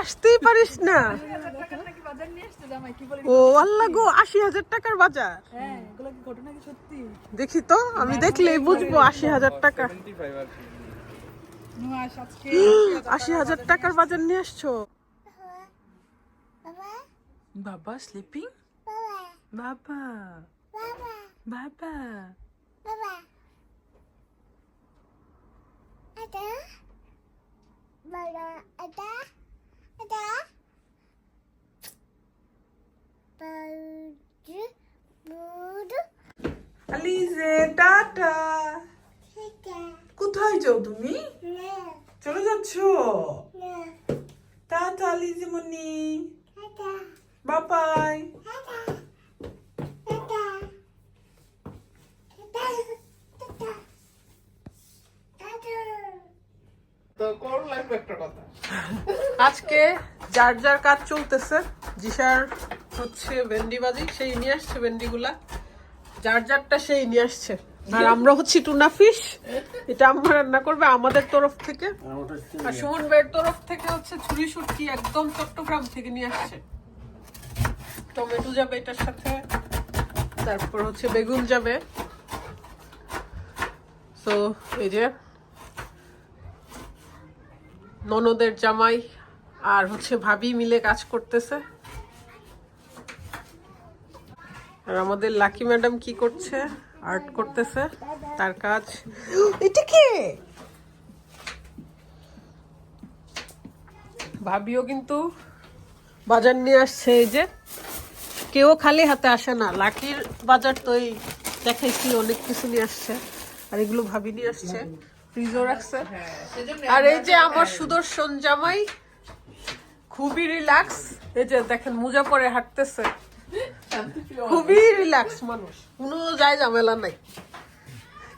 আসতেই পারিস না। ও আল্লাহ গো, আশি হাজার টাকার বাজার। দেখি তো, আমি দেখলেই বুঝব আশি হাজার টাকা। আশি হাজার টাকার বাজার নিয়ে আসছো? বাবা স্লিপিং বাবা। বাবা। আলিজে টাটা। কোথায় যাও তুমি? চলে যাচ্ছ? টাটা আলিজে মনি বাবাই। আজকে যার যার কাজ চলতেছে জিসার হচ্ছে ভেন্ডি বাজি সেই নিয়ে আসছে ভেন্ডিগুলা। যার যারটা সেই নিয়ে আসছে। আর আমরা হচ্ছি টুনা ফিশ। এটা আমরা রান্না করবে আমাদের তরফ থেকে। আর সুমন ভাইয়ের তরফ থেকে হচ্ছে ছুরি শুটকি একদম চট্টগ্রাম থেকে নিয়ে আসছে। টমেটো যাবে এটার সাথে তারপর হচ্ছে বেগুন যাবে। তো এই যে ননদের জামাই আর হচ্ছে ভাবি মিলে কাজ করতেছে। আর আমাদের লাকি ম্যাডাম কি করছে? আর্ট করতেছে তার কাজ। এটা কে? ভাবিও কিন্তু বাজার নিয়ে আসছে এই যে। কেউ খালি হাতে আসে না। লাকির বাজার তো এই দেখাইছি অনেক কিছু নিয়ে আসছে। আর এগুলো ভাবি নিয়ে আসছে ফ্রিজও রাখছে। আর এই যে আমার সুদর্শন জামাই খুবই রিল্যাক্স এই যে দেখেন মোজা পরে হাঁটতেছে। খুবই রিল্যাক্স মানুষ। কোনো যায় ঝামেলা নাই।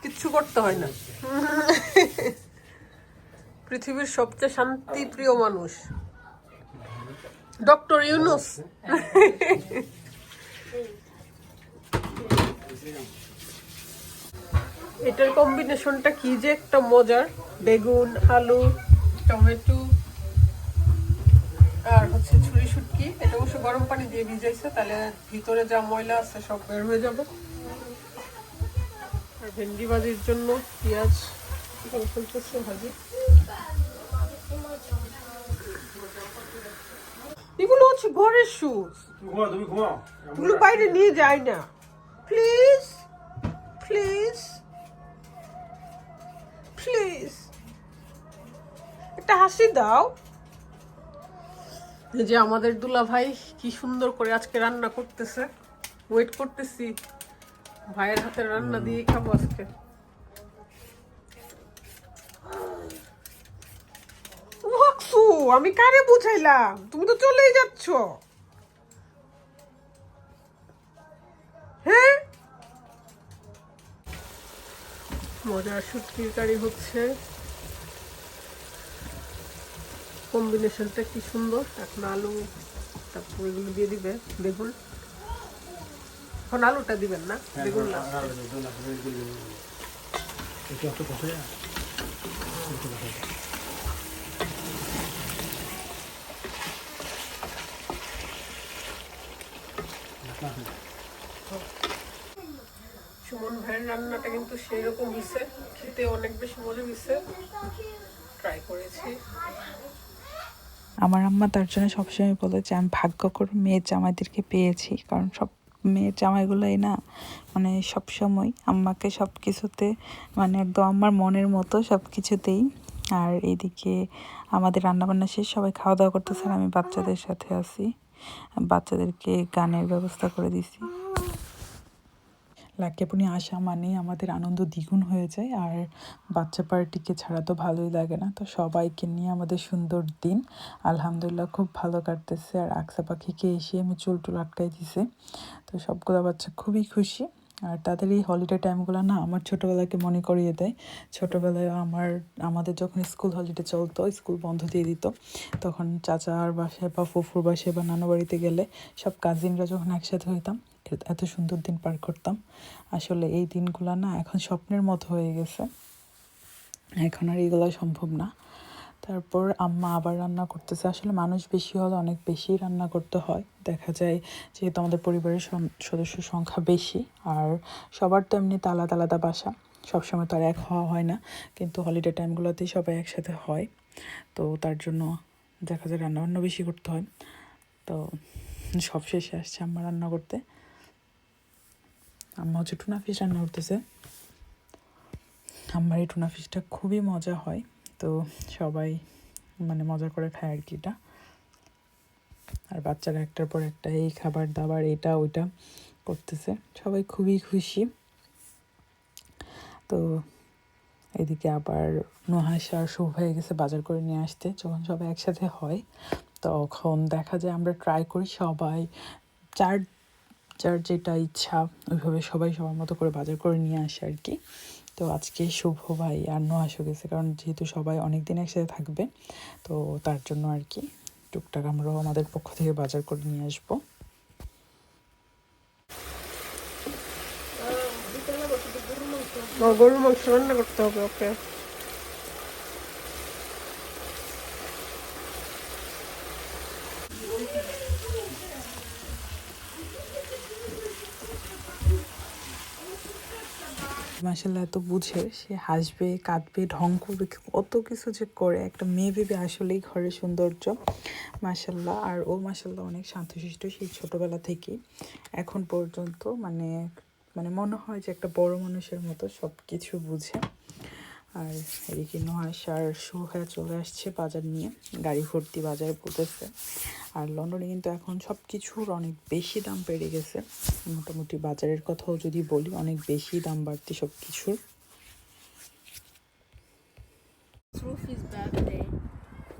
কিচ্ছু করতে হয় না। পৃথিবীর সবচেয়ে শান্তিপ্রিয় মানুষ। ডক্টর ইউনুস। এটার কম্বিনেশনটা কি যে একটা মজার। বেগুন, আলু, টমেটো হচ্ছে ছুরি শুটকি। এটা অবশ্য গরম পানি দিয়ে ভিজাইছে তাহলে ভিতরে যা ময়লা আছে সব বের হয়ে যাবে। আর ভেন্ডি ভাজির জন্য পেঁয়াজ ফেলতেছে ভাজি। এগুলো হচ্ছে ঘরের শুজ এগুলো বাইরে নিয়ে যায় না। প্লিজ প্লিজ প্লিজ একটা হাসি দাও। যে আমাদের দুলা ভাই কি সুন্দর করে আজকে রান্না করতেছে। ওয়েট করতেছি। ভাইয়ের হাতের রান্না দিয়ে খাব আজকে। আমি কারে বুঝাইলাম? তুমি তো চলেই যাচ্ছ। হ্যাঁ? মজার শুটকির কারি হচ্ছে। কম্বিনেশনটা কি সুন্দর। এখন আলু তারপর এগুলো দিয়ে দিবে বেগুন। এখন আলুটা দিবেন না? বেগুন না? সুমন ভাইয়ের রান্নাটা কিন্তু সেই রকম হয়েছে খেতে অনেক বেশি মজা হয়েছে ট্রাই করেছি। আমার আম্মা তার জন্য সবসময় বলে যে আমি ভাগ্য করে, মেয়ের জামাইদেরকে পেয়েছি। কারণ সব মেয়ের জামাইগুলোই না মানে সব সময় আম্মাকে সব কিছুতে মানে একদম আমার মনের মতো সব কিছুতেই আর এদিকে আমাদের রান্নাবান্না শেষ, সবাই খাওয়া দাওয়া করতেছে আমি বাচ্চাদের সাথে আছি। বাচ্চাদেরকে গানের ব্যবস্থা করে দিছি। লাকিয়াপুনি আসা মানে আমাদের আনন্দ দ্বিগুণ হয়ে যায়, আর বাচ্চা পার্টিকে ছাড়া তো ভালোই লাগে না। তো সবাইকে নিয়ে আমাদের সুন্দর দিন। আলহামদুলিল্লাহ খুব ভালো কাটতেছে, আর আকসা পাখিকে এসে আমি চুল টুল আটকাই দিছে। তো সবগুলো বাচ্চা খুবই খুশি। আর তাদের এই হলিডে টাইমগুলো না আমার ছোটোবেলাকে মনে করিয়ে দেয়। ছোটোবেলায় আমার, আমাদের যখন স্কুল হলিডে চলতো স্কুল বন্ধ দিয়ে দিত, তখন চাচার বাসায় বা ফুফুর বাসায় বা নানু বাড়িতে গেলে সব কাজিনরা যখন একসাথে হইতাম এত সুন্দর দিন পার করতাম। আসলে এই দিনগুলো না এখন স্বপ্নের মতো হয়ে গেছে। এখন আর এগুলো সম্ভব না। তারপর আম্মা আবার রান্না করতেছে। আসলে মানুষ বেশি হলে অনেক বেশি রান্না করতে হয়। দেখা যায় যেহেতু আমাদের পরিবারের সদস্য সংখ্যা বেশি। আর সবার তো এমনি আলাদা আলাদা বাসা। সবসময় তো আর এক হওয়া হয় না। কিন্তু হলিডে টাইমগুলোতেই সবাই একসাথে হয়। তো তার জন্য দেখা যায় রান্নাবান্না বেশি করতে হয়। তো সব শেষে আসছে আম্মা রান্না করতে। আম্মা হচ্ছে টুনা ফিশ রান্না করতেছে। আমার এই টুনা ফিশটা খুবই মজা হয়, তো সবাই মানে মজা করে খায় আর কি এটা। আর বাচ্চারা একটার পর একটা এই খাবার দাবার, এটা, ওইটা করতেছে। সবাই খুবই খুশি। তো এদিকে আবার নুহাস আর শুভ হয়ে গেছে বাজার করে নিয়ে আসতে, যখন সবাই একসাথে হয়, তখন দেখা যায় আমরা ট্রাই করি সবাই। চার যার যেটা ইচ্ছা, ওইভাবে সবাই সবার মতো করে বাজার করে নিয়ে আসে আর কি। তো আজকে শুভ ভাই আর নোয়াশও গেছে, কারণ যেহেতু সবাই অনেক দিন একসাথে থাকবে, তো তার জন্য আর কি টুকটাক আমরাও আমাদের পক্ষ থেকে বাজার করে নিয়ে আসব। গরুর মাংস রান্না করতে হবে ওকে। মাসাল্লাহ এত বুঝে, সে হাসবে, কাঁদবে, ঢং করবে, কত কিছু যে করে। একটা মেয়ে ভেবে আসলেই ঘরের সৌন্দর্য। মাসাল্লাহ আর ও মাসাল্লাহ অনেক শান্তশিষ্ট সেই ছোটবেলা থেকেই। এখন পর্যন্ত মানে মানে মনে হয় যে একটা বড় মানুষের মতো সব কিছু বুঝে। আর এদিকে নহাস আর সোহা চলে আসছে বাজার নিয়ে, গাড়ি ভর্তি বাজারে পড়তেছে আর লন্ডনে কিন্তু এখন সব কিছুর অনেক বেশি দাম বেড়ে গেছে। মোটামুটি বাজারের কথাও যদি বলি অনেক বেশি দাম বাড়তি সব কিছুর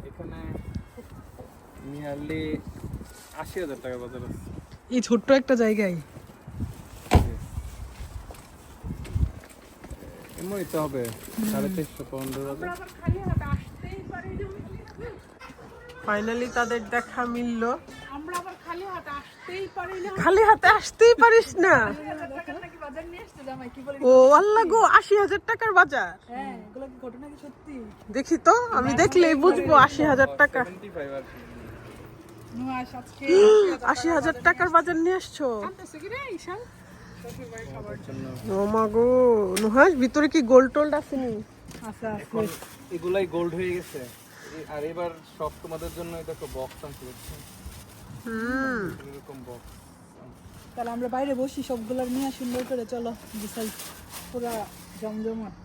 এখানে নিয়ারলি আশি হাজার টাকা বাজার আছে। এই ছোট্ট একটা জায়গায়? এমনই তো হবে সাড়ে তেইশশো পাউন্ডের বাজার ফাইনালি তাদের দেখা মিললো। আমরা আবার খালি হাতে আসতেই পারি না খালি হাতে আসতেই পারিস না। টাকার নাকি বাজার নিয়ে আসতে জামাই কি বলি ও আল্লাহ গো আশি হাজার টাকার বাজার। হ্যাঁ এগুলো কি ঘটনা কি সত্যি? দেখি তো আমি দেখলেই বুঝব আশি হাজার টাকা। আশি হাজার টাকার বাজার নিয়ে আসছো? ও মা গো নুহাস ভিতরে কি গোল্ড টোল্ড আসেনি আচ্ছা এগুলাই গোল্ড হয়ে গেছে। আর এবার সব তোমাদের জন্য এটা তো বক্স আনছি হুম। এরকম বক্স তাহলে আমরা বাইরে বসি সবগুলো নিয়ে সুন্দর করে চলো বিশাল পুরা জমজমাট।